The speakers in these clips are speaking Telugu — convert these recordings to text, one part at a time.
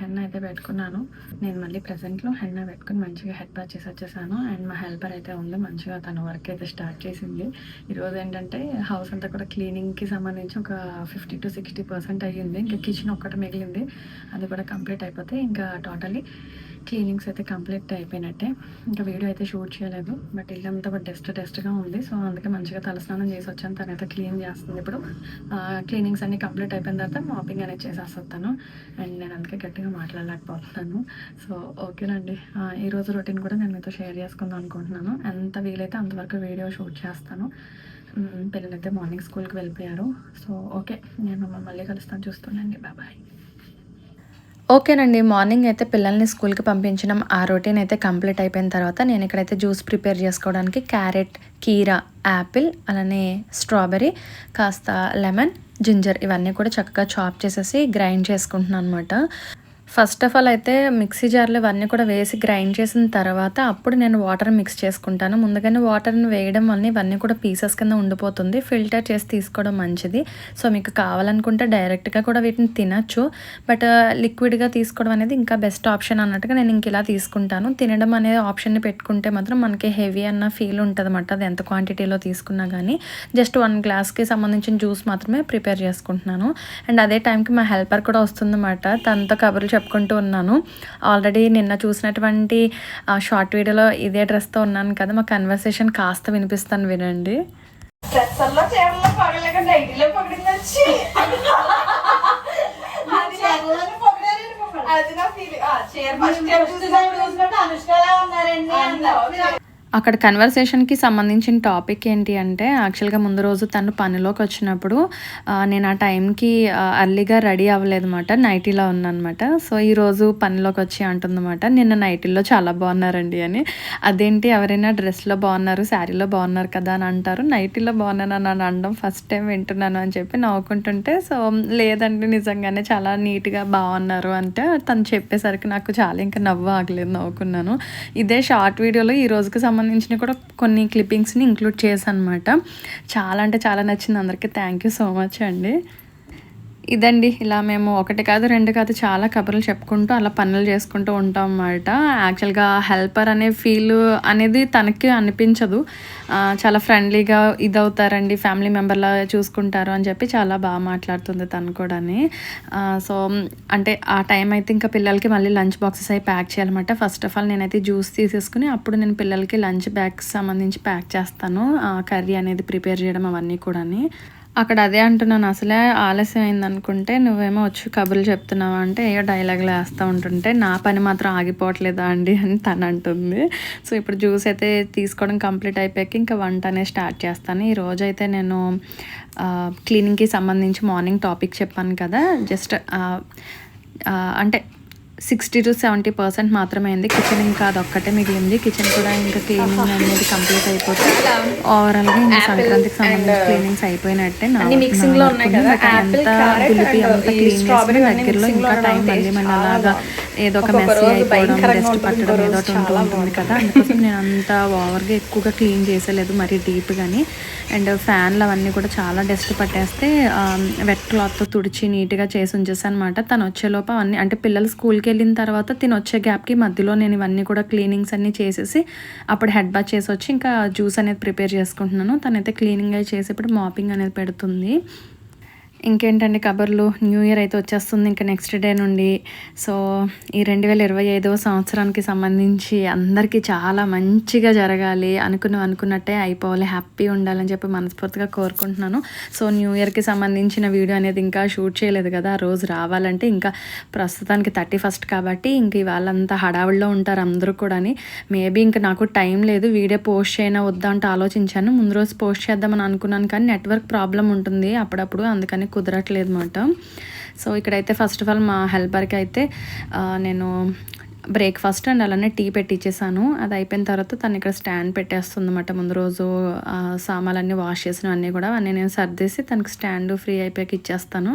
హెన్న అయితే పెట్టుకున్నాను. నేను మళ్ళీ ప్రజెంట్లో హెన్న పెట్టుకుని మంచిగా హెడ్ బాత్ చేసి వచ్చేసాను. అండ్ మా హెల్పర్ అయితే ఉంది మంచిగా తన వర్క్ అయితే స్టార్ట్ చేసింది. ఈరోజు ఏంటంటే హౌస్ అంతా కూడా క్లీనింగ్కి సంబంధించి ఒక ఫిఫ్టీ టు సిక్స్టీ పర్సెంట్ అయ్యింది. ఇంకా కిచెన్ ఒక్కటి మిగిలింది. అది కూడా కంప్లీట్ అయిపోతే ఇంకా టోటలీ క్లీనింగ్స్ అయితే కంప్లీట్ అయిపోయినట్టే. ఇంకా వీడియో అయితే షూట్ చేయలేదు. బట్ ఇల్లంతా కూడా డస్ట్ డస్ట్గా ఉంది. సో అందుకే మంచిగా తలస్నానం చేసి వచ్చాను. తనైతే క్లీన్ చేస్తుంది ఇప్పుడు. క్లీనింగ్స్ అన్ని కంప్లీట్ అయిపోయిన తర్వాత మాపింగ్ అనేది చేసేస్తాను అండ్ నేను అందుకే గట్టిగా మాట్లాడలేకపోతున్నాను. సో ఓకేనండి ఈరోజు రొటీన్ కూడా నేను మీతో షేర్ చేసుకుందాం అనుకుంటున్నాను. ఎంత వీలైతే అంతవరకు వీడియో షూట్ చేస్తాను. పిల్లలైతే మార్నింగ్ స్కూల్కి వెళ్ళిపోయారు. సో ఓకే నేను మిమ్మల్ని మళ్ళీ కలుస్తాను. చూస్తుండండి. బాబాయ్ ఓకేనండి. మార్నింగ్ అయితే పిల్లల్ని స్కూల్కి పంపించడం ఆ రొటీన్ అయితే కంప్లీట్ అయిపోయిన తర్వాత నేను ఇక్కడైతే జ్యూస్ ప్రిపేర్ చేసుకోవడానికి క్యారెట్ కీరా యాపిల్ అలానే స్ట్రాబెర్రీ కాస్త లెమన్ జింజర్ ఇవన్నీ కూడా చక్కగా చాప్ చేసేసి గ్రైండ్ చేసుకుంటున్నాను అనమాట ఫస్ట్ ఆఫ్ ఆల్ అయితే మిక్సీ జార్లో ఇవన్నీ కూడా వేసి గ్రైండ్ చేసిన తర్వాత అప్పుడు నేను వాటర్ మిక్స్ చేసుకుంటాను. ముందుగానే వాటర్ని వేయడం వల్ల ఇవన్నీ కూడా పీసెస్ కింద ఉండిపోతుంది. ఫిల్టర్ చేసి తీసుకోవడం మంచిది. సో మీకు కావాలనుకుంటే డైరెక్ట్గా కూడా వీటిని తినచ్చు. బట్ లిక్విడ్గా తీసుకోవడం అనేది ఇంకా బెస్ట్ ఆప్షన్ అన్నట్టుగా నేను ఇంక ఇలా తీసుకుంటాను. తినడం అనే ఆప్షన్ని పెట్టుకుంటే మాత్రం మనకి హెవీ అన్న ఫీల్ ఉంటుంది అన్నమాట అది ఎంత క్వాంటిటీలో తీసుకున్నా కానీ జస్ట్ వన్ గ్లాస్కి సంబంధించిన జ్యూస్ మాత్రమే ప్రిపేర్ చేసుకుంటున్నాను. అండ్ అదే టైంకి మా హెల్పర్ కూడా వస్తుందన్నమాట. తనతో కబుర్లు చెప్పుకుంటూ ఉన్నాను. ఆల్రెడీ నిన్న చూసినటువంటి షార్ట్ వీడియోలో ఇదే డ్రెస్తో ఉన్నాను కదా మా కన్వర్సేషన్ కాస్త వినిపిస్తాను వినండి. అది నా- అది నా ఫీలింగ్ చీర ఫస్ట్ టైం చూసినప్పుడు అనుష్కలా ఉన్నారండి. అక్కడ కన్వర్సేషన్కి సంబంధించిన టాపిక్ ఏంటి అంటే యాక్చువల్గా ముందు రోజు తను పనిలోకి వచ్చినప్పుడు నేను ఆ టైంకి అర్లీగా రెడీ అవ్వలేదు అనమాట నైటీలో ఉన్నానమాట సో ఈరోజు పనిలోకి వచ్చి అంటుందన్నమాట నిన్న నైటీలో చాలా బాగున్నారండి అని. అదేంటి ఎవరైనా డ్రెస్లో బాగున్నారు శారీలో బాగున్నారు కదా అని అంటారు. నైటీలో బాగున్నాను అని అనడం ఫస్ట్ టైం వింటున్నాను అని చెప్పి నవ్వుకుంటుంటే సో లేదండి నిజంగానే చాలా నీట్గా బాగున్నారు అంటే తను చెప్పేసరికి నాకు చాలా ఇంకా నవ్వు ఆగలేదు నవ్వుకున్నాను. ఇదే షార్ట్ వీడియోలో ఈ రోజుకి సంబంధించిన కూడా కొన్ని క్లిప్పింగ్స్ని ఇంక్లూడ్ చేశాను అనమాట చాలా అంటే చాలా నచ్చింది. అందరికీ థ్యాంక్ యూ సో మచ్ అండి. ఇదండి ఇలా మేము ఒకటి కాదు రెండు కాదు చాలా కబుర్లు చెప్పుకుంటూ అలా పనులు చేసుకుంటూ ఉంటాం అన్నమాట యాక్చువల్గా హెల్పర్ అనే ఫీల్ అనేది తనకి అనిపించదు. చాలా ఫ్రెండ్లీగా ఇదవుతారండి ఫ్యామిలీ మెంబర్లా చూసుకుంటారు అని చెప్పి చాలా బాగా మాట్లాడుతుంది తను కూడాని. సో అంటే ఆ టైం అయితే ఇంకా పిల్లలకి మళ్ళీ లంచ్ బాక్సెస్ అయి ప్యాక్ చేయాలన్నమాట. ఫస్ట్ ఆఫ్ ఆల్ నేనైతే జ్యూస్ తీసేసుకుని అప్పుడు నేను పిల్లలకి లంచ్ బ్యాగ్స్ సంబంధించి ప్యాక్ చేస్తాను. కర్రీ అనేది ప్రిపేర్ చేయడం అవన్నీ కూడాని. అక్కడ అదే అంటున్నాను. అసలే ఆలస్యం అయింది అనుకుంటే నువ్వేమో వచ్చి కబుర్లు చెప్తున్నావు అంటే ఏ డైలాగులు వేస్తూ ఉంటుంటే నా పని మాత్రం ఆగిపోవట్లేదా అండి? అని తను అంటుంది. సో ఇప్పుడు జ్యూస్ అయితే తీసుకోవడం కంప్లీట్ అయిపోయాక ఇంకా వంట అనేది స్టార్ట్ చేస్తాను. ఈ అయితే నేను క్లీనింగ్కి సంబంధించి మార్నింగ్ టాపిక్ చెప్పాను కదా. జస్ట్ అంటే సిక్స్టీ టు సెవెంటీ పర్సెంట్ మాత్రమే అయింది కిచెన్ ఇంకా అదొక్కటే మిగిలింది కిచెన్ కూడా ఇంకా క్లీనింగ్ అనేది కంప్లీట్ అయిపోతే ఓవరాల్గా ఇంకా సంక్రాంతికి సంబంధించి క్లీనింగ్స్ అయిపోయినట్టే ఉన్నాయి కదా. నాకు and అంత ఈ క్లీన్ చేసిన దగ్గరలో ఇంకా టైం మళ్ళీ మన అలాగా. ఏదో ఒక మెస్సీ అయిపోవడం డస్ట్ పట్టడం ఏదో ఒకటి ఉంటుంది కదా. అందుకోసం నేను అంత ఓవర్గా ఎక్కువగా క్లీన్ చేసేలేదు మరీ డీప్ కానీ అండ్ ఫ్యాన్లు అవన్నీ కూడా చాలా డస్ట్ పట్టేస్తే వెట్ క్లాత్తో తుడిచి నీట్గా చేసి ఉంచేసాను అనమాట తను వచ్చేలోపు అవన్నీ అంటే పిల్లలు స్కూల్కి వెళ్ళిన తర్వాత తిని వచ్చే గ్యాప్కి మధ్యలో నేను ఇవన్నీ కూడా క్లీనింగ్స్ అన్నీ చేసేసి అప్పుడు హెడ్ బాత్ చేసి వచ్చి ఇంకా జ్యూస్ అనేది ప్రిపేర్ చేసుకుంటున్నాను. తనైతే క్లీనింగ్ అయి చేసి ఇప్పుడు మాపింగ్ అనేది పెడుతుంది. ఇంకేంటండి కబర్లు? న్యూ ఇయర్ అయితే వచ్చేస్తుంది ఇంకా నెక్స్ట్ డే నుండి. సో ఈ రెండు వేల ఇరవై ఐదవ సంవత్సరానికి సంబంధించి అందరికీ చాలా మంచిగా జరగాలి. అనుకున్న అనుకున్నట్టే అయిపోవాలి. హ్యాపీ ఉండాలని చెప్పి మనస్ఫూర్తిగా కోరుకుంటున్నాను. సో న్యూ ఇయర్కి సంబంధించిన వీడియో అనేది ఇంకా షూట్ చేయలేదు కదా. ఆ రోజు రావాలంటే ఇంకా ప్రస్తుతానికి థర్టీ ఫస్ట్ కాబట్టి ఇంక వాళ్ళంతా హడావుల్లో ఉంటారు అందరూ కూడాని. మేబీ ఇంకా నాకు టైం లేదు. వీడియో పోస్ట్ చేయనా వద్దా అంటే ఆలోచించాను. ముందు రోజు పోస్ట్ చేద్దామని అనుకున్నాను కానీ నెట్వర్క్ ప్రాబ్లం ఉంటుంది అప్పుడప్పుడు. అందుకని కుదరట్లేదు అనమాట సో ఇక్కడైతే ఫస్ట్ ఆఫ్ ఆల్ మా హెల్పర్కి అయితే నేను బ్రేక్ఫాస్ట్ అండ్ అలానే టీ పెట్టించేసాను అది అయిపోయిన తర్వాత తను ఇక్కడ స్టాండ్ పెట్టేస్తుంది అనమాట ముందు రోజు సామాన్లన్నీ వాష్ చేసినవన్నీ కూడా. అన్నీ నేను సర్దేసి తనకి స్టాండ్ ఫ్రీ అయిపోయాక ఇచ్చేస్తాను.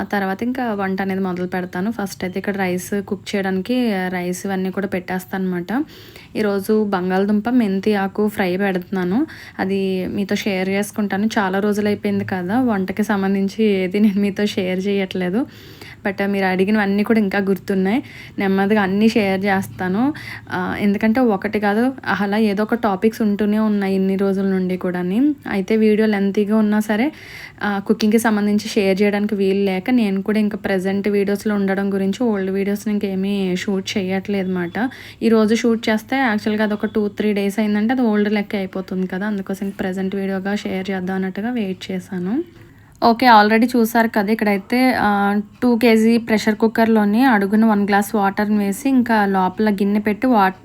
ఆ తర్వాత ఇంకా వంట అనేది మొదలు పెడతాను. ఫస్ట్ అయితే ఇక్కడ రైస్ కుక్ చేయడానికి రైస్ ఇవన్నీ కూడా పెట్టేస్తాను అనమాట ఈరోజు బంగాళదుంప మెంతి ఆకు ఫ్రై పెడుతున్నాను. అది మీతో షేర్ చేసుకుంటాను. చాలా రోజులు అయిపోయింది కదా వంటకి సంబంధించి ఏది నేను మీతో షేర్ చేయట్లేదు. బట్ మీరు అడిగినవన్నీ కూడా ఇంకా గుర్తున్నాయి. నెమ్మదిగా అన్నీ షేర్ చేస్తాను. ఎందుకంటే ఒకటి కాదు అలా ఏదో ఒక టాపిక్స్ ఉంటూనే ఉన్నాయి ఇన్ని రోజుల నుండి కూడా అయితే వీడియో లెంతీగా ఉన్నా సరే కుకింగ్కి సంబంధించి షేర్ చేయడానికి వీలు లేక నేను కూడా ఇంకా ప్రజెంట్ వీడియోస్లో ఉండడం గురించి ఓల్డ్ వీడియోస్ని ఇంకేమీ షూట్ చేయట్లేదు అనమాట ఈరోజు షూట్ చేస్తే యాక్చువల్గా అది ఒక టూ త్రీ డేస్ అయిందంటే అది ఓల్డ్ లెక్క అయిపోతుంది కదా. అందుకోసం ప్రజెంట్ వీడియోగా షేర్ చేద్దాం అన్నట్టుగా వెయిట్ చేశాను. ఓకే ఆల్రెడీ చూసారు కదా. ఇక్కడైతే టూ కేజీ ప్రెషర్ కుక్కర్లోని అడుగున వన్ గ్లాస్ వాటర్ని వేసి ఇంకా లోపల గిన్నె పెట్టి వాట్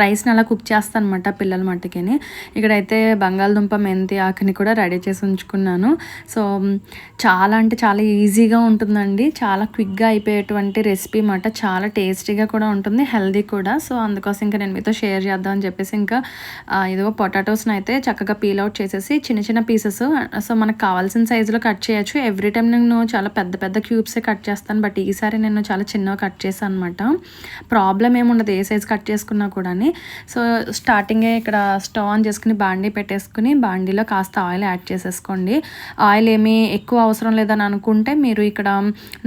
రైస్ని అలా కుక్ చేస్తాను అనమాట పిల్లల మట్టుకిని ఇక్కడైతే బంగాళదుంప మెంతి ఆకుని కూడా రెడీ చేసి ఉంచుకున్నాను. సో చాలా అంటే చాలా ఈజీగా ఉంటుందండి. చాలా క్విక్గా అయిపోయేటువంటి రెసిపీ మాట చాలా టేస్టీగా కూడా ఉంటుంది హెల్దీ కూడా. సో అందుకోసం ఇంకా నేను మీతో షేర్ చేద్దామని చెప్పేసి ఇంకా ఏదో ఇదిగో పొటాటోస్ని అయితే చక్కగా పీల్ అవుట్ చేసేసి చిన్న చిన్న పీసెస్ సో మనకు కావాల్సిన సైజులో కట్ కట్ చేయొచ్చు. ఎవ్రీ టైం నేను చాలా పెద్ద పెద్ద క్యూబ్సే కట్ చేస్తాను. బట్ ఈసారి నేను చాలా చిన్నగా కట్ చేశాను అనమాట ప్రాబ్లం ఏముండదు ఏ సైజ్ కట్ చేసుకున్నా కూడా సో స్టార్టింగే ఇక్కడ స్టవ్ ఆన్ చేసుకుని బాండీ పెట్టేసుకుని బాండీలో కాస్త ఆయిల్ యాడ్ చేసేసుకోండి. ఆయిల్ ఏమీ ఎక్కువ అవసరం లేదని అనుకుంటే మీరు ఇక్కడ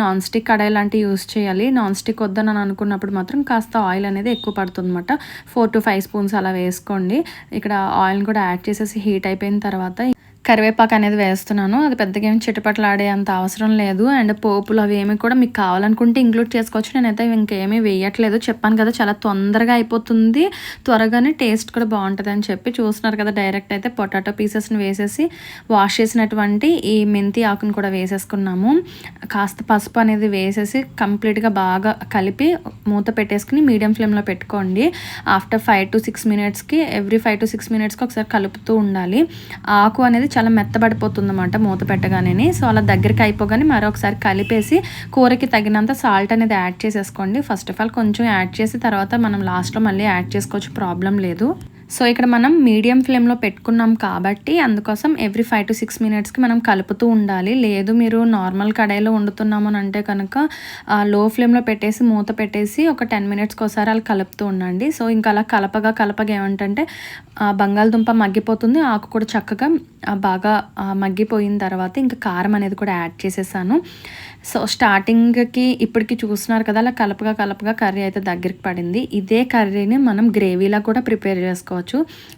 నాన్ స్టిక్ కడాయి లాంటివి యూస్ చేయాలి. నాన్ స్టిక్ వద్దని అని అనుకున్నప్పుడు మాత్రం కాస్త ఆయిల్ అనేది ఎక్కువ పడుతుంది అనమాట ఫోర్ టు ఫైవ్ స్పూన్స్ అలా వేసుకోండి. ఇక్కడ ఆయిల్ కూడా యాడ్ చేసేసి హీట్ అయిపోయిన తర్వాత కరివేపాకు అనేది వేస్తున్నాను. అది పెద్దగా ఏమి చిటపట్లాడే అంత అవసరం లేదు. అండ్ పోపులు అవి ఏమి కూడా మీకు కావాలనుకుంటే ఇంక్లూడ్ చేసుకోవచ్చు. నేనైతే ఇంకేమీ వేయట్లేదు. చెప్పాను కదా చాలా తొందరగా అయిపోతుంది. త్వరగానే టేస్ట్ కూడా బాగుంటుంది అని చెప్పి చూస్తున్నారు కదా డైరెక్ట్ అయితే పొటాటో పీసెస్ని వేసేసి వాష్ చేసినటువంటి ఈ మెంతి ఆకుని కూడా వేసేసుకున్నాము. కాస్త పసుపు అనేది వేసేసి కంప్లీట్గా బాగా కలిపి మూత పెట్టేసుకుని మీడియం ఫ్లేమ్లో పెట్టుకోండి. ఆఫ్టర్ ఫైవ్ టు సిక్స్ మినిట్స్కి ఎవ్రీ ఫైవ్ టు సిక్స్ మినిట్స్కి ఒకసారి కలుపుతూ ఉండాలి. ఆకు అనేది చాలా మెత్తబడిపోతుంది అనమాట మూత పెట్టగానే సో అలా దగ్గరికి అయిపోగానే మరొకసారి కలిపేసి కూరకి తగినంత సాల్ట్ అనేది యాడ్ చేసేసుకోండి. ఫస్ట్ ఆఫ్ ఆల్ కొంచెం యాడ్ చేసి తర్వాత మనం లాస్ట్లో మళ్ళీ యాడ్ చేసుకోవచ్చు. ప్రాబ్లం లేదు. సో ఇక్కడ మనం మీడియం ఫ్లేమ్లో పెట్టుకున్నాం కాబట్టి అందుకోసం ఎవ్రీ ఫైవ్ టు సిక్స్ మినిట్స్కి మనం కలుపుతూ ఉండాలి. లేదు మీరు నార్మల్ కడాయిలో వండుతున్నాము అని అంటే కనుక లో ఫ్లేమ్లో పెట్టేసి మూత పెట్టేసి ఒక టెన్ మినిట్స్కి ఒకసారి అలా కలుపుతూ ఉండండి. సో ఇంకా అలా కలపగా కలపగా ఏమంటంటే బంగాళదుంప మగ్గిపోతుంది ఆకు కూడా చక్కగా బాగా మగ్గిపోయిన తర్వాత ఇంకా కారం అనేది కూడా యాడ్ చేసేసాను. సో స్టార్టింగ్కి ఇప్పటికి చూస్తున్నారు కదా అలా కలపగా కలపగా కర్రీ అయితే దగ్గరికి పడింది. ఇదే కర్రీని మనం గ్రేవీలా కూడా ప్రిపేర్ చేసుకోవచ్చు.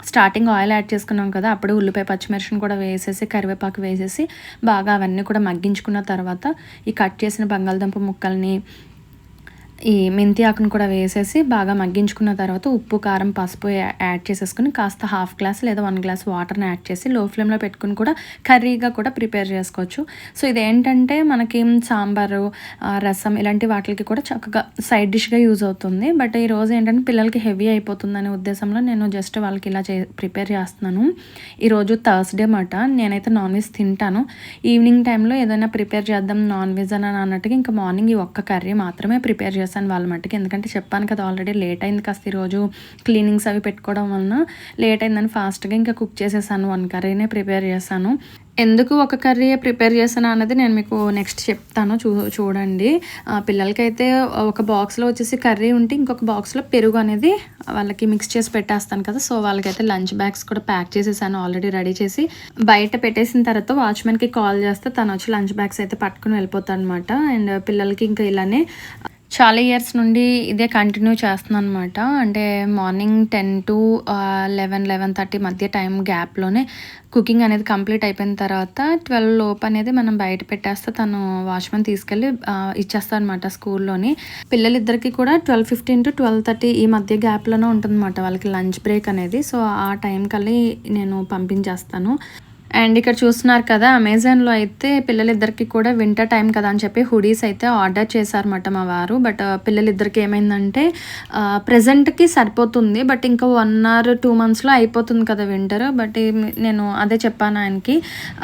స్టార్టింగ్ ఆయిల్ యాడ్ చేసుకున్నాం కదా అప్పుడు ఉల్లిపాయ పచ్చిమిర్చిని కూడా వేసేసి కరివేపాకు వేసేసి బాగా అవన్నీ కూడా మగ్గించుకున్న తర్వాత ఈ కట్ చేసిన బంగాళదుంప ముక్కల్ని ఈ మెంతి ఆకును కూడా వేసేసి బాగా మగ్గించుకున్న తర్వాత ఉప్పు కారం పసుపు యాడ్ చేసేసుకుని కాస్త హాఫ్ గ్లాస్ లేదా వన్ గ్లాస్ వాటర్ని యాడ్ చేసి లో ఫ్లేమ్లో పెట్టుకుని కూడా కర్రీగా కూడా ప్రిపేర్ చేసుకోవచ్చు. సో ఇది ఏంటంటే మనకి సాంబారు రసం ఇలాంటి వాటికి కూడా చక్కగా సైడ్ డిష్గా యూజ్ అవుతుంది. బట్ ఈరోజు ఏంటంటే పిల్లలకి హెవీ అయిపోతుందనే ఉద్దేశంలో నేను జస్ట్ వాళ్ళకి ఇలా చే ప్రిపేర్ చేస్తున్నాను. ఈరోజు థర్స్డే మాట నేనైతే నాన్ వెజ్ తింటాను. ఈవినింగ్ టైంలో ఏదైనా ప్రిపేర్ చేద్దాం నాన్ వెజ్ అని అన్నట్టుగా ఇంకా మార్నింగ్ ఈ ఒక్క కర్రీ మాత్రమే ప్రిపేర్ చేస్తాను. చేశాను వాళ్ళ మట్టుకి. ఎందుకంటే చెప్పాను కదా ఆల్రెడీ లేట్ అయింది కాస్త ఈరోజు క్లీనింగ్స్ అవి పెట్టుకోవడం వలన లేట్ అయిందని ఫాస్ట్గా ఇంకా కుక్ చేసేసాను. వన్ కర్రీనే ప్రిపేర్ చేశాను. ఎందుకు ఒక కర్రీ ప్రిపేర్ చేశాను అన్నది నేను మీకు నెక్స్ట్ చెప్తాను. చూ చూడండి. పిల్లలకైతే ఒక బాక్స్లో వచ్చేసి కర్రీ ఉంటే ఇంకొక బాక్స్లో పెరుగు అనేది వాళ్ళకి మిక్స్ చేసి పెట్టేస్తాను కదా. సో వాళ్ళకైతే లంచ్ బ్యాగ్స్ కూడా ప్యాక్ చేసేసాను ఆల్రెడీ రెడీ చేసి. బయట పెట్టేసిన తర్వాత వాచ్మెన్కి కాల్ చేస్తే తను వచ్చి లంచ్ బ్యాగ్స్ అయితే పట్టుకుని వెళ్ళిపోతాను అనమాట అండ్ పిల్లలకి ఇంకా ఇలానే చాలా ఇయర్స్ నుండి ఇదే కంటిన్యూ చేస్తున్నాను అనమాట అంటే morning ten to eleven eleven thirty మధ్య టైం గ్యాప్లోనే కుకింగ్ అనేది కంప్లీట్ అయిపోయిన తర్వాత ట్వెల్వ్ లోపు అనేది మనం బయట పెట్టేస్తే తను వాచ్మెన్ తీసుకెళ్ళి ఇచ్చేస్తాను అనమాట స్కూల్లోని. పిల్లలిద్దరికి కూడా twelve fifteen to twelve thirty ఈ మధ్య గ్యాప్లోనే ఉంటుందన్నమాట వాళ్ళకి లంచ్ బ్రేక్ అనేది. సో ఆ టైం కల్లి నేను పంపించేస్తాను. అండ్ ఇక్కడ చూస్తున్నారు కదా అమెజాన్లో అయితే పిల్లలిద్దరికి కూడా వింటర్ టైం కదా అని చెప్పి హుడీస్ అయితే ఆర్డర్ చేశారన్నమాట మా వారు. బట్ uh, పిల్లలిద్దరికి ఏమైందంటే uh, ప్రజెంట్కి సరిపోతుంది బట్ ఇంకా వన్ అవర్ టూ మంత్స్లో అయిపోతుంది కదా వింటర్ బట్ నేను అదే చెప్పాను ఆయనకి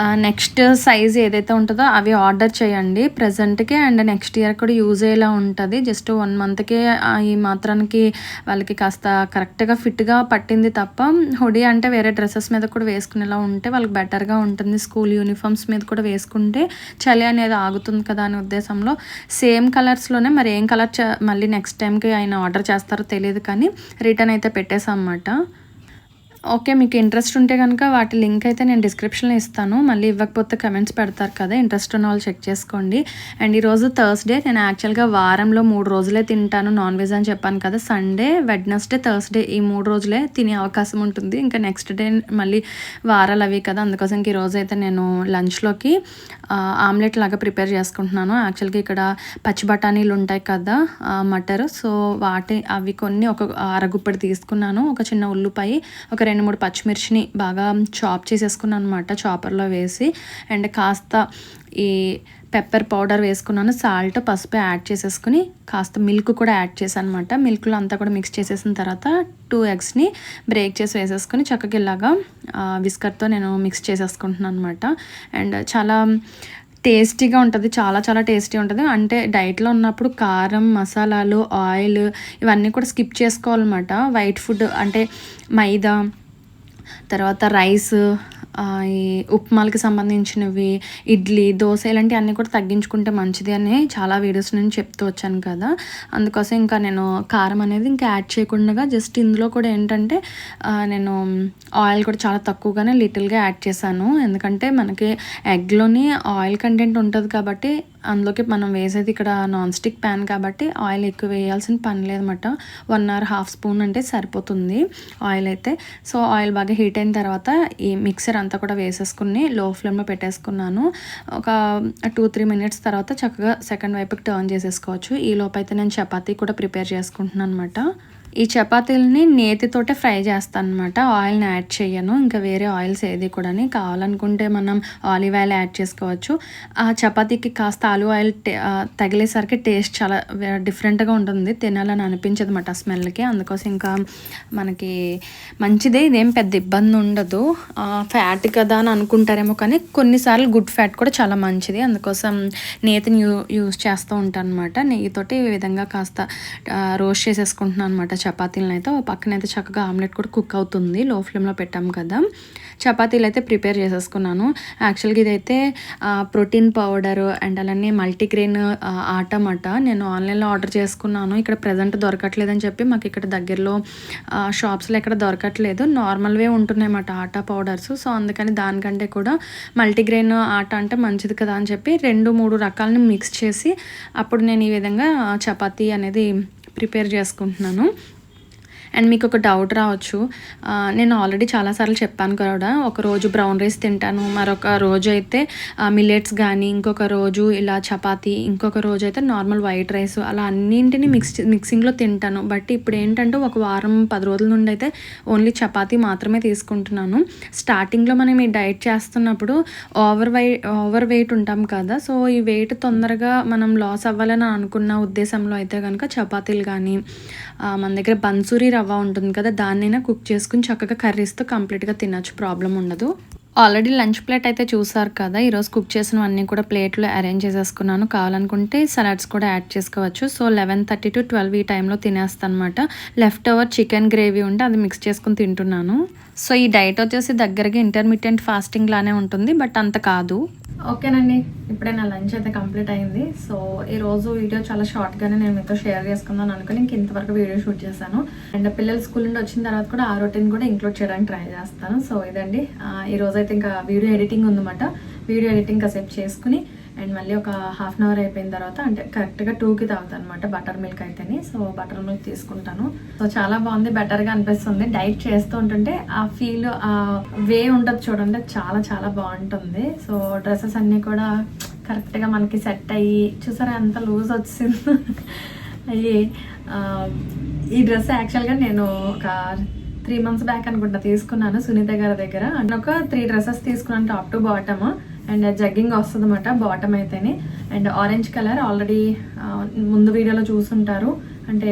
uh, నెక్స్ట్ సైజ్ ఏదైతే ఉంటుందో అవి ఆర్డర్ చేయండి ప్రజెంట్కి అండ్ నెక్స్ట్ ఇయర్ కూడా యూజ్ అయ్యేలా ఉంటుంది. జస్ట్ వన్ మంత్కే ఈ మాత్రానికి వాళ్ళకి కాస్త కరెక్ట్గా ఫిట్గా పట్టింది తప్ప హుడీ అంటే వేరే డ్రెస్సెస్ మీద కూడా వేసుకునేలా ఉంటే వాళ్ళకి బెటర్ బెటర్గా ఉంటుంది. స్కూల్ యూనిఫామ్స్ మీద కూడా వేసుకుంటే చలి అనేది ఆగుతుంది కదా అనే ఉద్దేశంలో సేమ్ కలర్స్లోనే మరి ఏం కలర్ మళ్ళీ నెక్స్ట్ టైంకి ఆయన ఆర్డర్ చేస్తారో తెలియదు కానీ రిటర్న్ అయితే పెట్టేసాం అన్నమాట ఓకే మీకు ఇంట్రెస్ట్ ఉంటే కనుక వాటి లింక్ అయితే నేను డిస్క్రిప్షన్లో ఇస్తాను. మళ్ళీ ఇవ్వకపోతే కమెంట్స్ పెడతారు కదా ఇంట్రెస్ట్ ఉన్న వాళ్ళు చెక్ చేసుకోండి. అండ్ ఈరోజు థర్స్డే నేను యాక్చువల్గా వారంలో మూడు రోజులే తింటాను నాన్ వెజ్ అని చెప్పాను కదా సండే వెడ్నెస్డే థర్స్డే ఈ మూడు రోజులే తినే అవకాశం ఉంటుంది. ఇంకా నెక్స్ట్ డే మళ్ళీ వారాలు అవి కదా అందుకోసం ఈరోజు అయితే నేను లంచ్లోకి ఆమ్లెట్ లాగా ప్రిపేర్ చేసుకుంటున్నాను. యాక్చువల్గా ఇక్కడ పచ్చి బఠానీలు ఉంటాయి కదా మటర్. సో వాటి అవి కొన్ని ఒక అరగుప్పటి తీసుకున్నాను. ఒక చిన్న ఉల్లిపాయ ఒక రెండు మూడు పచ్చిమిర్చిని బాగా చాప్ చేసేసుకున్నాను అనమాట చాపర్లో వేసి. అండ్ కాస్త ఈ పెప్పర్ పౌడర్ వేసుకున్నాను సాల్ట్ పసుపు యాడ్ చేసేసుకుని కాస్త మిల్క్ కూడా యాడ్ చేశాను అనమాట మిల్క్లో అంతా కూడా మిక్స్ చేసేసిన తర్వాత టూ ఎగ్స్ని బ్రేక్ చేసి వేసేసుకుని చక్కగా ఇలాగా విస్కర్తో నేను మిక్స్ చేసేసుకుంటున్నాను అనమాట అండ్ చాలా టేస్టీగా ఉంటుంది చాలా చాలా టేస్టీ ఉంటుంది. అంటే డైట్లో ఉన్నప్పుడు కారం మసాలాలు ఆయిల్ ఇవన్నీ కూడా స్కిప్ చేసుకోవాలన్నమాట. వైట్ ఫుడ్ అంటే మైదా తర్వాత రైస్ ఈ ఉప్మాలకి సంబంధించినవి ఇడ్లీ దోశ ఇలాంటివి అన్నీ కూడా తగ్గించుకుంటే మంచిది అని చాలా వీడియోస్ నేను చెప్తూ వచ్చాను కదా. అందుకోసం ఇంకా నేను కారం అనేది ఇంకా యాడ్ చేయకుండా జస్ట్ ఇందులో కూడా ఏంటంటే నేను ఆయిల్ కూడా చాలా తక్కువగానే లిటిల్గా యాడ్ చేశాను. ఎందుకంటే మనకి ఎగ్లోని ఆయిల్ కంటెంట్ ఉంటుంది కాబట్టి అందులోకి మనం వేసేది ఇక్కడ నాన్ స్టిక్ ప్యాన్ కాబట్టి ఆయిల్ ఎక్కువ వేయాల్సిన పని లేదన్నమాట. వన్ అవర్ హాఫ్ స్పూన్ అంటే సరిపోతుంది ఆయిల్ అయితే. సో ఆయిల్ బాగా హీట్ అయిన తర్వాత ఈ మిక్సర్ అంతా కూడా వేసేసుకుని లో ఫ్లేమ్లో పెట్టేసుకున్నాను. ఒక టూ త్రీ మినిట్స్ తర్వాత చక్కగా సెకండ్ వైపుకి టర్న్ చేసేసుకోవచ్చు. ఈ లోపు అయితే నేను చపాతీ కూడా ప్రిపేర్ చేసుకుంటున్నాను అనమాట ఈ చపాతీలని నేతితోటే ఫ్రై చేస్తాను అనమాట ఆయిల్ని యాడ్ చేయను. ఇంకా వేరే ఆయిల్స్ ఏది కూడా కావాలనుకుంటే మనం ఆలివ్ ఆయిల్ యాడ్ చేసుకోవచ్చు. ఆ చపాతీకి కాస్త ఆలివ్ ఆయిల్ తగిలేసరికి టేస్ట్ చాలా డిఫరెంట్గా ఉంటుంది. తినాలని అనిపించదు అనమాట ఆ స్మెల్కి. అందుకోసం ఇంకా మనకి మంచిదే. ఇదేం పెద్ద ఇబ్బంది ఉండదు. ఫ్యాట్ కదా అని అనుకుంటారేమో కానీ కొన్నిసార్లు గుడ్ ఫ్యాట్ కూడా చాలా మంచిది. అందుకోసం నేతిని యూ యూస్ చేస్తూ ఉంటాను అనమాట నెయ్యితోటి ఈ విధంగా కాస్త రోస్ట్ చేసేసుకుంటున్నాను అనమాట చపాతీలను అయితే ఓ పక్కన అయితే చక్కగా ఆమ్లెట్ కూడా కుక్ అవుతుంది. లో ఫ్లేమ్లో పెట్టాం కదా. చపాతీలు అయితే ప్రిపేర్ చేసేసుకున్నాను. యాక్చువల్గా ఇదైతే ప్రోటీన్ పౌడర్ అండ్ అలానే మల్టీగ్రెయిన్ ఆట మాట నేను ఆన్లైన్లో ఆర్డర్ చేసుకున్నాను. ఇక్కడ ప్రజెంట్ దొరకట్లేదని చెప్పి మాకు ఇక్కడ దగ్గరలో షాప్స్లో ఎక్కడ దొరకట్లేదు. నార్మల్వే ఉంటున్నాయన్నమాట ఆట ఆటా పౌడర్స్. సో అందుకని దానికంటే కూడా మల్టీగ్రెయిన్ ఆట అంటే మంచిది కదా అని చెప్పి రెండు మూడు రకాలని మిక్స్ చేసి అప్పుడు నేను ఈ విధంగా చపాతీ అనేది ప్రిపేర్ చేసుకుంటున్నాను. అండ్ మీకు ఒక డౌట్ రావచ్చు. నేను ఆల్రెడీ చాలాసార్లు చెప్పాను కూడా ఒక రోజు బ్రౌన్ రైస్ తింటాను మరొక రోజు అయితే మిల్లెట్స్ కానీ ఇంకొక రోజు ఇలా చపాతి ఇంకొక రోజు అయితే నార్మల్ వైట్ రైస్ అలా అన్నింటినీ మిక్స్ మిక్సింగ్లో తింటాను. బట్ ఇప్పుడు ఏంటంటే ఒక వారం పది రోజుల నుండి అయితే ఓన్లీ చపాతీ మాత్రమే తీసుకుంటున్నాను. స్టార్టింగ్లో మనం ఈ డైట్ చేస్తున్నప్పుడు ఓవర్ వై ఓవర్ వెయిట్ ఉంటాం కదా సో ఈ వెయిట్ తొందరగా మనం లాస్ అవ్వాలని అనుకున్న ఉద్దేశంలో అయితే కనుక చపాతీలు కానీ మన దగ్గర బన్సూరి రవ్వ ఉంటుంది కదా దాన్నైనా కుక్ చేసుకుని చక్కగా కర్రీస్తో కంప్లీట్గా తినచ్చు ప్రాబ్లం ఉండదు. ఆల్రెడీ లంచ్ ప్లేట్ అయితే చూసారు కదా ఈరోజు కుక్ చేసినవన్నీ కూడా ప్లేట్లో అరేంజ్ చేసేసుకున్నాను. కావాలనుకుంటే సలాడ్స్ కూడా యాడ్ చేసుకోవచ్చు. So eleven thirty to twelve ఈ టైంలో తినేస్తాను అనమాట లెఫ్ట్ ఓవర్ చికెన్ గ్రేవీ ఉంటే అది మిక్స్ చేసుకుని తింటున్నాను. సో ఈ డైట్ వచ్చేసి దగ్గరగా ఇంటర్మీడియట్ ఫాస్టింగ్ లానే ఉంటుంది బట్ అంత కాదు. ఓకేనండి. ఇప్పుడే నా లంచ్ అయితే కంప్లీట్ అయింది. సో ఈ రోజు వీడియో చాలా షార్ట్గానే నేను మీతో షేర్ చేసుకుందాం అనుకుని ఇంక ఇంతవరకు వీడియో షూట్ చేశాను. అండ్ పిల్లలు స్కూల్ నుండి వచ్చిన తర్వాత కూడా ఆ రొటీన్ కూడా ఇంక్లూడ్ చేయడానికి ట్రై చేస్తాను. సో ఇదండి. ఈ రోజు అయితే ఇంకా వీడియో ఎడిటింగ్ ఉందన్నమాట. వీడియో ఎడిటింగ్ కాసేపు చేసుకుని అండ్ మళ్ళీ ఒక హాఫ్ అన్ అవర్ అయిపోయిన తర్వాత అంటే కరెక్ట్గా టూకి తాగుతాను అనమాట బటర్ మిల్క్ అయితేనే. సో బటర్ మిల్క్ తీసుకుంటాను. సో చాలా బాగుంది బెటర్గా అనిపిస్తుంది. డైట్ చేస్తూ ఉంటుంటే ఆ ఫీల్ ఆ వే ఉంటుంది చూడండి అది చాలా చాలా బాగుంటుంది. సో డ్రెస్సెస్ అన్నీ కూడా కరెక్ట్గా మనకి సెట్ అయ్యి చూసారా ఎంత లూజ్ వచ్చింది. అయ్యి ఈ డ్రెస్ యాక్చువల్గా నేను ఒక త్రీ మంత్స్ బ్యాక్ అనుకుంటా తీసుకున్నాను సునీత గారి దగ్గర. అండ్ ఒక త్రీ డ్రెస్సెస్ తీసుకున్నాను top to bottom. And jegging వస్తుంది అనమాట బాటమ్ అయితేనే. అండ్ ఆరెంజ్ కలర్ ఆల్రెడీ ముందు వీడియోలో చూసుంటారు. అంటే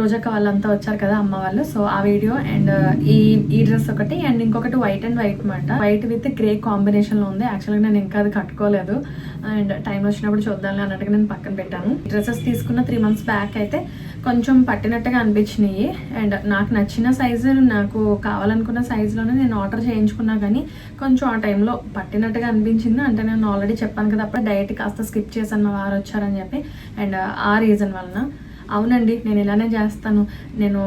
రోజాక వాళ్ళంతా వచ్చారు కదా అమ్మ వాళ్ళు. సో ఆ వీడియో అండ్ ఈ ఈ డ్రెస్ ఒకటి అండ్ ఇంకొకటి వైట్ అండ్ వైట్ అనమాట వైట్ విత్ గ్రే కాంబినేషన్లో ఉంది. యాక్చువల్గా నేను ఇంకా అది కట్టుకోలేదు. అండ్ టైం వచ్చినప్పుడు చూద్దాం అన్నట్టుగా నేను పక్కన పెట్టాను. డ్రెస్సెస్ తీసుకున్న త్రీ మంత్స్ బ్యాక్ అయితే కొంచెం పట్టినట్టుగా అనిపించినాయి. అండ్ నాకు నచ్చిన సైజు నాకు కావాలనుకున్న సైజులోనే నేను ఆర్డర్ చేయించుకున్నా కానీ కొంచెం ఆ టైంలో పట్టినట్టుగా అనిపించింది. అంటే నేను ఆల్రెడీ చెప్పాను కదా అప్పుడు డైట్ కాస్త స్కిప్ చేశాను మా వారు వచ్చారని చెప్పి. అండ్ ఆ రీజన్ వలన అవునండి నేను ఇలానే చేస్తాను. నేను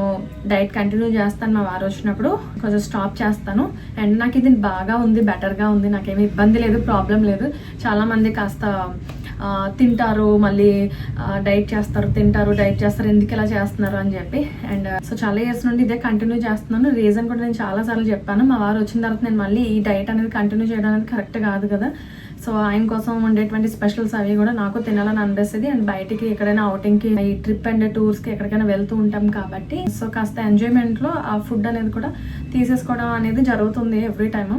డైట్ కంటిన్యూ చేస్తాను మా వారు వచ్చినప్పుడు. కొంచెం స్టాప్ చేస్తాను. అండ్ నాకు ఇది బాగా ఉంది బెటర్గా ఉంది. నాకేమి ఇబ్బంది లేదు ప్రాబ్లం లేదు. చాలామంది కాస్త తింటారు మళ్ళీ డైట్ చేస్తారు తింటారు డైట్ చేస్తారు ఎందుకు ఇలా చేస్తున్నారు అని చెప్పి. అండ్ సో చాలా ఇయర్స్ నుండి ఇదే కంటిన్యూ చేస్తున్నాను. రీజన్ కూడా నేను చాలా సార్లు చెప్పాను. మా వారు వచ్చిన తర్వాత నేను మళ్ళీ ఈ డైట్ అనేది కంటిన్యూ చేయడం అనేది కరెక్ట్ కాదు కదా. సో ఆయన కోసం ఉండేటువంటి స్పెషల్స్ అవి కూడా నాకు తినాలని అనిపిస్తుంది. అండ్ బయటికి ఎక్కడైనా outing కి ఈ ట్రిప్ అండ్ టూర్స్కి ఎక్కడికైనా వెళ్తూ ఉంటాం కాబట్టి సో కాస్త ఎంజాయ్మెంట్లో ఆ ఫుడ్ అనేది కూడా తీసేసుకోవడం అనేది జరుగుతుంది ఎవ్రీ టైమ్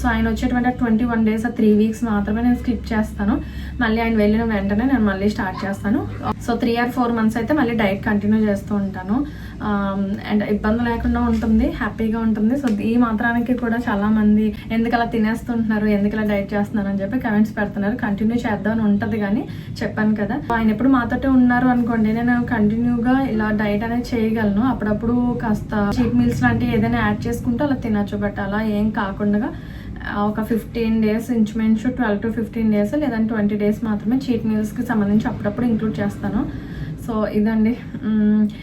సో ఆయన వచ్చేటువంటి ట్వంటీ వన్ డేస్ ఆ త్రీ వీక్స్ మాత్రమే నేను స్కిప్ చేస్తాను. మళ్ళీ ఆయన వెళ్ళిన వెంటనే నేను మళ్ళీ స్టార్ట్ చేస్తాను. So three or four months అయితే మళ్ళీ డైట్ కంటిన్యూ చేస్తూ ఉంటాను. Um, అండ్ ఇబ్బంది లేకుండా ఉంటుంది హ్యాపీగా ఉంటుంది. సో ఈ మాత్రానికి కూడా చాలా మంది ఎందుకు అలా తినేస్తుంటున్నారు ఎందుకు ఇలా డైట్ చేస్తున్నారు అని చెప్పి కమెంట్స్ పెడుతున్నారు. కంటిన్యూ చేద్దామని ఉంటుంది కానీ చెప్పాను కదా. ఆయన ఎప్పుడు మాతోటే ఉన్నారు అనుకోండి నేను కంటిన్యూగా ఇలా డైట్ అనేది చేయగలను. అప్పుడప్పుడు కాస్త చీట్ మీల్స్ లాంటివి ఏదైనా యాడ్ చేసుకుంటే అలా తినచ్చు. బట్ అలా ఏం కాకుండా ఒక ఫిఫ్టీన్ డేస్ ఇంచుమించు ట్వెల్వ్ టు ఫిఫ్టీన్ డేస్ లేదంటే ట్వంటీ డేస్ మాత్రమే చీట్ మీల్స్కి సంబంధించి అప్పుడప్పుడు ఇంక్లూడ్ చేస్తాను. సో ఇదండి.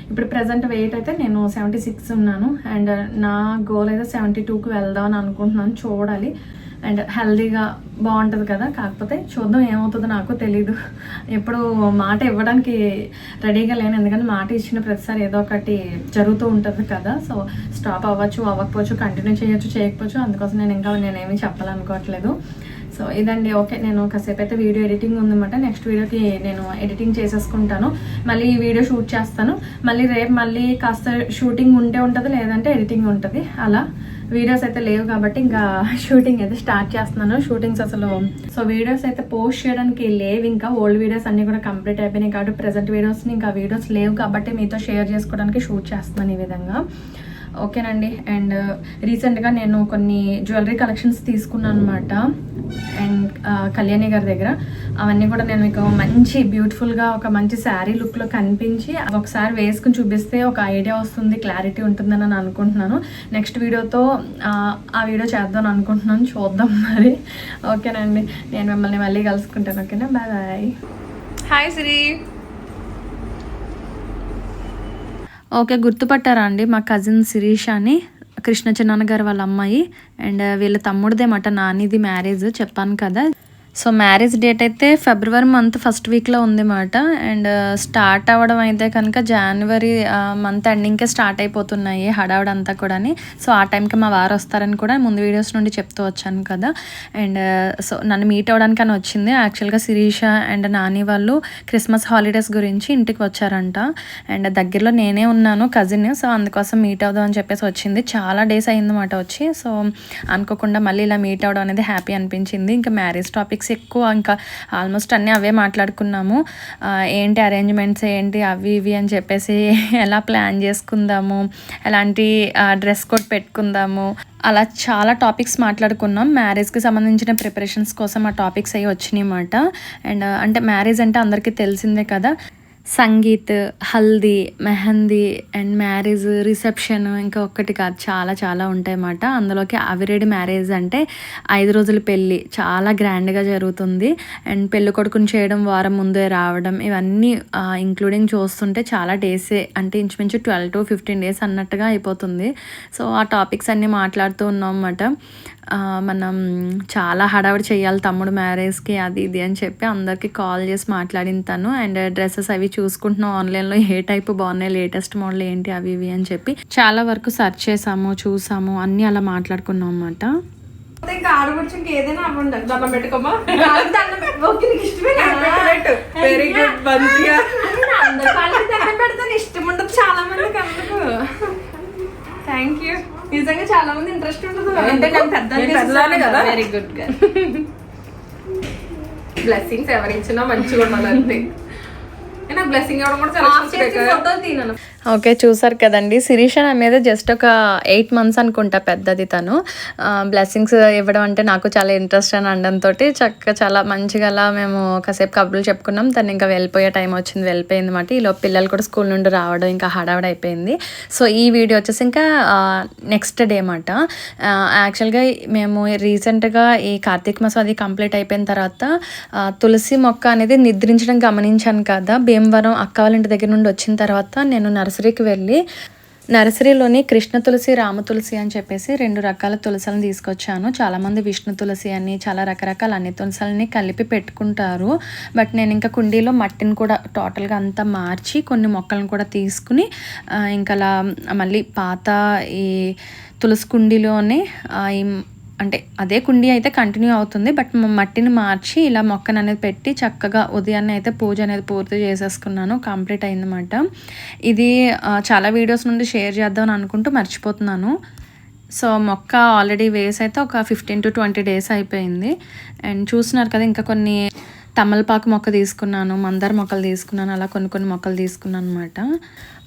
ఇప్పుడు ప్రజెంట్ వెయిట్ అయితే నేను సెవెంటీ సిక్స్ ఉన్నాను అండ్ uh, నా గోల్ అయితే సెవెంటీ టూకి వెళ్దాం అని అనుకుంటున్నాను. చూడాలి. అండ్ హెల్దీగా బాగుంటుంది కదా. కాకపోతే చూద్దాం ఏమవుతుందో నాకు తెలీదు. ఎప్పుడు మాట ఇవ్వడానికి రెడీగా లేను. ఎందుకంటే మాట ఇచ్చిన ప్రతిసారి ఏదో ఒకటి జరుగుతూ ఉంటుంది కదా. సో స్టాప్ అవ్వచ్చు అవ్వకపోవచ్చు కంటిన్యూ చేయొచ్చు చేయకపోవచ్చు. అందుకోసం నేను ఇంకా నేనేమీ చెప్పాలనుకోవట్లేదు. సో ఇదండి ఓకే నేను కాసేపు అయితే వీడియో ఎడిటింగ్ ఉందన్నమాట. నెక్స్ట్ వీడియోకి నేను ఎడిటింగ్ చేసేసుకుంటాను. మళ్ళీ ఈ వీడియో షూట్ చేస్తాను. మళ్ళీ రేపు మళ్ళీ కాస్త షూటింగ్ ఉంటే ఉంటుంది లేదంటే ఎడిటింగ్ ఉంటుంది. అలా వీడియోస్ అయితే లేవు కాబట్టి ఇంకా షూటింగ్ అయితే స్టార్ట్ చేస్తున్నాను. షూటింగ్స్ అసలు సో వీడియోస్ అయితే పోస్ట్ చేయడానికి లేవు ఇంకా. ఓల్డ్ వీడియోస్ అన్ని కూడా కంప్లీట్ అయిపోయినాయి కాబట్టి ప్రజెంట్ వీడియోస్ని ఇంకా వీడియోస్ లేవు కాబట్టి మీతో షేర్ చేసుకోవడానికి షూట్ చేస్తున్నాను ఈ విధంగా. ఓకేనండి. అండ్ uh, రీసెంట్గా నేను కొన్ని జ్యువెలరీ కలెక్షన్స్ తీసుకున్నాను అనమాట అండ్ uh, కళ్యాణి గారి దగ్గర. అవన్నీ కూడా నేను మీకు మంచి బ్యూటిఫుల్గా ఒక మంచి శారీ లుక్లో కనిపించి ఒకసారి వేసుకుని చూపిస్తే ఒక ఐడియా వస్తుంది క్లారిటీ ఉంటుందని నేను అనుకుంటున్నాను. నెక్స్ట్ వీడియోతో uh, ఆ, వీడియో చేద్దాం అనుకుంటున్నాను. చూద్దాం మరి. ఓకేనండి. నేను మిమ్మల్ని మళ్ళీ కలుసుకుంటాను. ఓకేనా? Bye bye. Hi Shri okay గుర్తుపట్టారా అండి? మా కజిన్ శిరీష్ అని కృష్ణ చిన్నాన్న గారు వాళ్ళ అమ్మాయి. అండ్ వీళ్ళ తమ్ముడిదేమట నానిది మ్యారేజ్ చెప్పాను కదా. సో మ్యారేజ్ డేట్ అయితే ఫిబ్రవరి మంత్ ఫస్ట్ వీక్లో ఉంది మాట అండ్ uh, స్టార్ట్ అవ్వడం అయితే కనుక జనవరి uh, మంత్ ఎండింగ్కే స్టార్ట్ అయిపోతున్నాయి హడావిడంతా అంతా కూడాని. సో ఆ టైంకి మా వారు వస్తారని కూడా ముందు వీడియోస్ నుండి చెప్తూ వచ్చాను కదా. అండ్ uh, సో నన్ను మీట్ అవ్వడానికి అని వచ్చింది. యాక్చువల్గా శిరీష అండ్ నాని వాళ్ళు క్రిస్మస్ హాలిడేస్ గురించి ఇంటికి వచ్చారంట. అండ్ దగ్గరలో నేనే ఉన్నాను కజిన్. సో అందుకోసం మీట్ అవుదాం అని చెప్పేసి వచ్చింది. చాలా డేస్ అయిందన్నమాట వచ్చి. సో అనుకోకుండా మళ్ళీ ఇలా మీట్ అవ్వడం అనేది హ్యాపీ అనిపించింది. ఇంకా మ్యారేజ్ టాపిక్స్ ఎక్కువ ఇంకా ఆల్మోస్ట్ అన్నీ అవే మాట్లాడుకున్నాము. ఏంటి అరేంజ్మెంట్స్ ఏంటి అవి ఇవి అని చెప్పేసి ఎలా ప్లాన్ చేసుకుందాము ఎలాంటి డ్రెస్ కోడ్ పెట్టుకుందాము అలా చాలా టాపిక్స్ మాట్లాడుకున్నాం. మ్యారేజ్కి సంబంధించిన ప్రిపరేషన్స్ కోసం ఆ టాపిక్స్ అవి వచ్చినాయి అన్నమాట. అండ్ అంటే మ్యారేజ్ అంటే అందరికీ తెలిసిందే కదా. Sangeet haldi mehndi and marriage reception ఇంకా ఒక్కటి కాదు. చాలా చాలా ఉంటాయి అన్నమాట అందులోకి అవిరేడి మ్యారేజ్ అంటే ఐదు రోజుల పెళ్ళి. చాలా గ్రాండ్గా జరుగుతుంది. అండ్ పెళ్ళి కొడుకుని చేయడం వారం ముందే రావడం ఇవన్నీ ఇంక్లూడింగ్ చూస్తుంటే చాలా డేసే అంటే ఇంచుమించు ట్వెల్వ్ టు ఫిఫ్టీన్ డేస్ అన్నట్టుగా అయిపోతుంది. సో ఆ టాపిక్స్ అన్నీ మాట్లాడుతూ ఉన్నాం అన్నమాట మనం చాలా హడావిడి చేయాలి తమ్ముడు మ్యారేజ్కి అది ఇది అని చెప్పి అందరికీ కాల్ చేసి మాట్లాడిన తను. అండ్ డ్రెస్సెస్ అవి చూసుకుంటున్నాం ఆన్లైన్లో. ఏ టైప్ బాగున్నాయి? లేటెస్ట్ మోడల్ ఏంటి? అవి ఇవి అని చెప్పి చాలా వరకు సెర్చ్ చేసాము చూసాము అన్నీ అలా మాట్లాడుకున్నాం అన్నమాట. ఇంకా ఆడవచ్చు ఇంకా ఏదైనా అవ్వండి. దండం పెట్టుకోమా? దండం పెట్టు ఓకే నీకు ఇష్టమే వెరీ గుడ్ మంచిగా. అందరు వాళ్ళకి దండం పెడతాను. ఇష్టం ఉండదు చాలా మందికి అందుకు. థ్యాంక్ యూ నిజంగా చాలా మంది ఇంట్రెస్ట్ ఉంటుంది అంటే నేను పెద్ద కదా? వెరీ గుడ్ బ్లెస్సింగ్స్ ఎవరిచ్చినా మంచిగా ఉండాలంతే నాకు బ్లెస్సింగ్ ఇవ్వడం కూడా చాలా ఫోటోలు తీనను. ఓకే చూసారు కదండి. శిరీష నా మీద జస్ట్ ఒక ఎయిట్ మంత్స్ అనుకుంటా పెద్దది తను. బ్లెస్సింగ్స్ ఇవ్వడం అంటే నాకు చాలా ఇంట్రెస్ట్ అని అనడంతో చక్కగా చాలా మంచిగా అలా మేము కాసేపు కబుర్లు చెప్పుకున్నాం. తను ఇంకా వెళ్ళిపోయే టైం వచ్చింది వెళ్ళిపోయింది మాట. ఈలో పిల్లలు కూడా స్కూల్ నుండి రావడం ఇంకా హడావిడి అయిపోయింది. సో ఈ వీడియో వచ్చేసి ఇంకా నెక్స్ట్ డే మాట. యాక్చువల్గా మేము రీసెంట్గా ఈ కార్తీక మాసం అది కంప్లీట్ అయిపోయిన తర్వాత తులసి మొక్క అనేది నిద్రించడం గమనించాను కదా. భీమవరం అక్క వాళ్ళ ఇంటి దగ్గర నుండి వచ్చిన తర్వాత నేను నర్సరీకి వెళ్ళి నర్సరీలోని కృష్ణ తులసి రామ తులసి అని చెప్పేసి రెండు రకాల తులసలను తీసుకొచ్చాను. చాలామంది విష్ణు తులసి అని చాలా రకరకాల అన్ని తులసలని కలిపి పెట్టుకుంటారు. బట్ నేను ఇంకా కుండీలో మట్టిని కూడా టోటల్గా అంతా మార్చి కొన్ని మొక్కలను కూడా తీసుకుని ఇంకా అలా మళ్ళీ పాత ఈ తులసి కుండీలోనే ఈ అంటే అదే కుండీ అయితే కంటిన్యూ అవుతుంది బట్ మట్టిని మార్చి ఇలా మొక్కను అనేది పెట్టి చక్కగా ఉదయాన్నే అయితే పూజ అనేది పూర్తి చేసేసుకున్నాను కంప్లీట్ అయిందన్నమాట. ఇది చాలా వీడియోస్ నుండి షేర్ చేద్దామని అనుకుంటూ మర్చిపోతున్నాను. సో మొక్క ఆల్రెడీ వేసి అయితే ఒక ఫిఫ్టీన్ టు ట్వంటీ డేస్ అయిపోయింది. అండ్ చూస్తున్నారు కదా ఇంకా కొన్ని తమలపాకు మొక్క తీసుకున్నాను మందార మొక్కలు తీసుకున్నాను అలా కొన్ని కొన్ని మొక్కలు తీసుకున్నాను అనమాట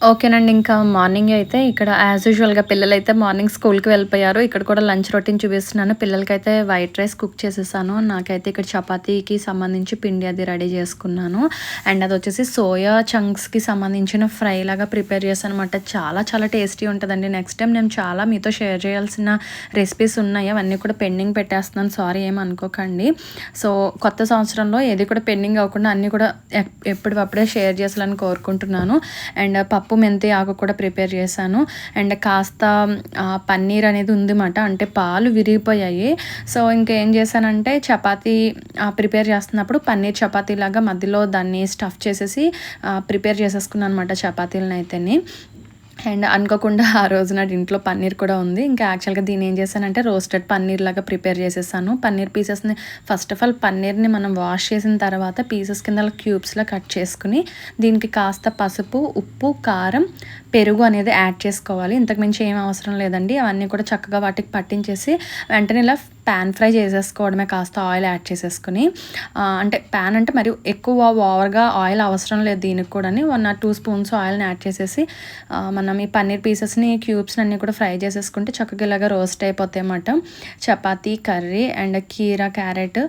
ఓకేనండి ఇంకా మార్నింగ్ అయితే ఇక్కడ యాజ్ యూజువల్గా పిల్లలు అయితే మార్నింగ్ స్కూల్కి వెళ్ళిపోయారు. ఇక్కడ కూడా లంచ్ రొటీన్ చూపిస్తున్నాను. పిల్లలకైతే వైట్ రైస్ కుక్ చేసేసాను. నాకైతే ఇక్కడ చపాతీకి సంబంధించి పిండి అది రెడీ చేసుకున్నాను. అండ్ అది వచ్చేసి సోయా చంక్స్కి సంబంధించిన ఫ్రై లాగా ప్రిపేర్ చేశాను అనమాట చాలా చాలా టేస్టీ ఉంటుందండి. నెక్స్ట్ టైం నేను చాలా మీతో షేర్ చేయాల్సిన రెసిపీస్ ఉన్నాయి. అవన్నీ కూడా పెండింగ్ పెట్టేస్తున్నాను. సారీ ఏం అనుకోకండి. సో కొత్త సంవత్సరంలో ఏది కూడా పెండింగ్ అవ్వకుండా అన్నీ కూడా ఎప్పటికప్పుడే షేర్ చేయాలని కోరుకుంటున్నాను. అండ్ పప్పు మెంతి ఆకు కూడా ప్రిపేర్ చేశాను. అండ్ కాస్త పన్నీర్ అనేది ఉందన్నమాట అంటే పాలు విరిగిపోయాయి. సో ఇంకేం చేశానంటే చపాతీ ప్రిపేర్ చేస్తున్నప్పుడు పన్నీర్ చపాతీ లాగా మధ్యలో దాన్ని స్టఫ్ చేసేసి ప్రిపేర్ చేసేసుకున్నాను అనమాట చపాతీలను అయితేని అండ్ అనుకోకుండా ఆ రోజు నాటి ఇంట్లో పన్నీర్ కూడా ఉంది. ఇంకా యాక్చువల్గా దీన్ని ఏం చేశానంటే రోస్టెడ్ పన్నీర్ లాగా ప్రిపేర్ చేసేసాను. పన్నీర్ పీసెస్ని ఫస్ట్ ఆఫ్ ఆల్ పన్నీర్ని మనం వాష్ చేసిన తర్వాత పీసెస్ కింద క్యూబ్స్లో కట్ చేసుకుని దీనికి కాస్త పసుపు ఉప్పు కారం పెరుగు అనేది యాడ్ చేసుకోవాలి. ఇంతకు మించి ఏం అవసరం లేదండి. అవన్నీ కూడా చక్కగా వాటికి పట్టించేసి వెంటనే ఇలా ప్యాన్ ఫ్రై చేసేసుకోవడమే కాస్త ఆయిల్ యాడ్ చేసేసుకుని అంటే ప్యాన్ అంటే మరి ఎక్కువ ఓవర్గా ఆయిల్ అవసరం లేదు దీనికి కూడా వన్ ఆర్ టూ స్పూన్స్ ఆయిల్ని యాడ్ చేసేసి మనం ఈ పన్నీర్ పీసెస్ని క్యూబ్స్ అన్నీ కూడా ఫ్రై చేసేసుకుంటే చక్కగా ఇలాగా రోస్ట్ అయిపోతాయి అన్నమాట చపాతీ కర్రీ అండ్ కీరా క్యారెట్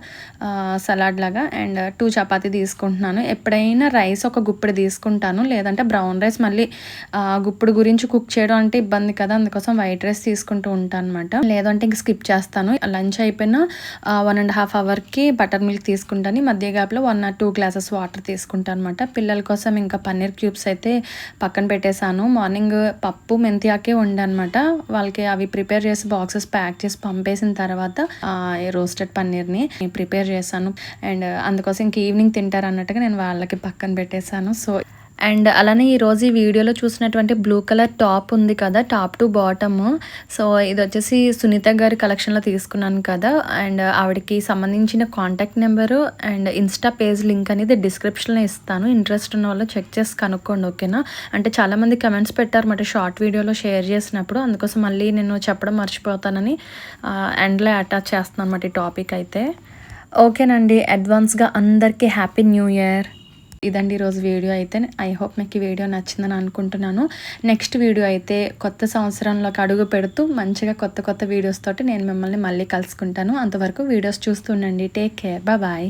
సలాడ్ లాగా అండ్ టూ చపాతీ తీసుకుంటున్నాను. ఎప్పుడైనా రైస్ ఒక గుప్పిడి తీసుకుంటాను. లేదంటే బ్రౌన్ రైస్ మళ్ళీ ఆ, గుప్పుడు గురించి కుక్ చేయడం అంటే ఇబ్బంది కదా అందుకోసం వైట్ రైస్ తీసుకుంటూ ఉంటాను అనమాట లేదంటే ఇంక స్కిప్ చేస్తాను. లంచ్ అయిపోయిన వన్ అండ్ హాఫ్ అవర్కి బటర్ మిల్క్ తీసుకుంటాను. మధ్య గ్యాప్లో one or two glasses water తీసుకుంటాను అనమాట పిల్లల కోసం ఇంకా పన్నీర్ క్యూబ్స్ అయితే పక్కన పెట్టేశాను. మార్నింగ్ పప్పు మెంతియాకే వండనమాట. వాళ్ళకి అవి ప్రిపేర్ చేసి బాక్సెస్ ప్యాక్ చేసి పంపేసిన తర్వాత రోస్టెడ్ పన్నీర్ని ప్రిపేర్ చేశాను. అండ్ అందుకోసం ఇంక ఈవినింగ్ తింటారు అన్నట్టుగా నేను వాళ్ళకి పక్కన పెట్టేశాను. సో అండ్ అలానే ఈరోజు ఈ వీడియోలో చూసినటువంటి బ్లూ కలర్ టాప్ ఉంది కదా టాప్ టు బాటమ్ సో ఇది వచ్చేసి సునీత గారి కలెక్షన్లో తీసుకున్నాను కదా అండ్ ఆవిడకి సంబంధించిన contact number and insta page link అనేది డిస్క్రిప్షన్లో ఇస్తాను. ఇంట్రెస్ట్ ఉన్న వాళ్ళు చెక్ చేసి కనుక్కోండి ఓకేనా అంటే చాలామంది కమెంట్స్ పెట్టారన్నమాట షార్ట్ వీడియోలో షేర్ చేసినప్పుడు. అందుకోసం మళ్ళీ నేను చెప్పడం మర్చిపోతానని ఎండ్లో అటాచ్ చేస్తున్నాను అనమాట ఈ టాపిక్ అయితే. ఓకేనండి అడ్వాన్స్గా అందరికీ హ్యాపీ న్యూ ఇయర్ ఇదండి ఈరోజు వీడియో అయితే. ఐ హోప్ మీకు ఈ వీడియో నచ్చిందని అనుకుంటున్నాను. నెక్స్ట్ వీడియో అయితే కొత్త సంవత్సరంలోకి అడుగు పెడుతూ మంచిగా కొత్త కొత్త వీడియోస్ తోటి నేను మిమ్మల్ని మళ్ళీ కలుసుకుంటాను. అంతవరకు వీడియోస్ చూస్తుండండి టేక్ కేర్ బాయ్